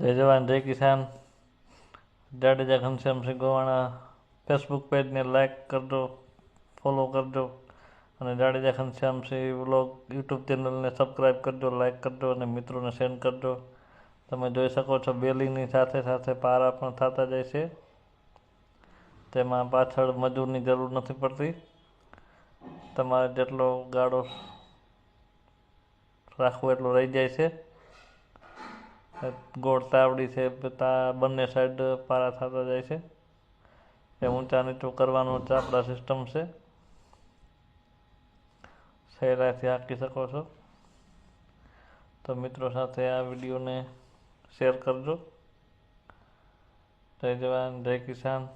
જય જવાન, જય કિસાન. જાડેજા ઘનશ્યામસિંહ ગોવાણા ફેસબુક પેજને લાઇક કરજો ફોલો કરજો, અને જાડેજા ઘનશ્યામસિંહ વ્લોગ યુટ્યુબ ચેનલને સબસ્ક્રાઈબ કરજો લાઇક કરજો, અને મિત્રોને સેન્ડ કરજો. તમે જોઈ શકો છો બેલીની સાથે સાથે પારા પણ થતા જાય છે. તેમાં પાછળ મજૂરની જરૂર નથી પડતી. તમારે જેટલો ગાળો રાખવો એટલો રહી જાય છે. ગોળ તાવડી છે તા બંને સાઈડ પારા થતા જાય છે. એ ઊંચા નીચું કરવાનું ચાપડા સિસ્ટમ છે. સહેલાઈથી હાંકી શકો છો. તો મિત્રો સાથે આ વિડીયોને શેર કરજો. જય જવાન, જય કિસાન.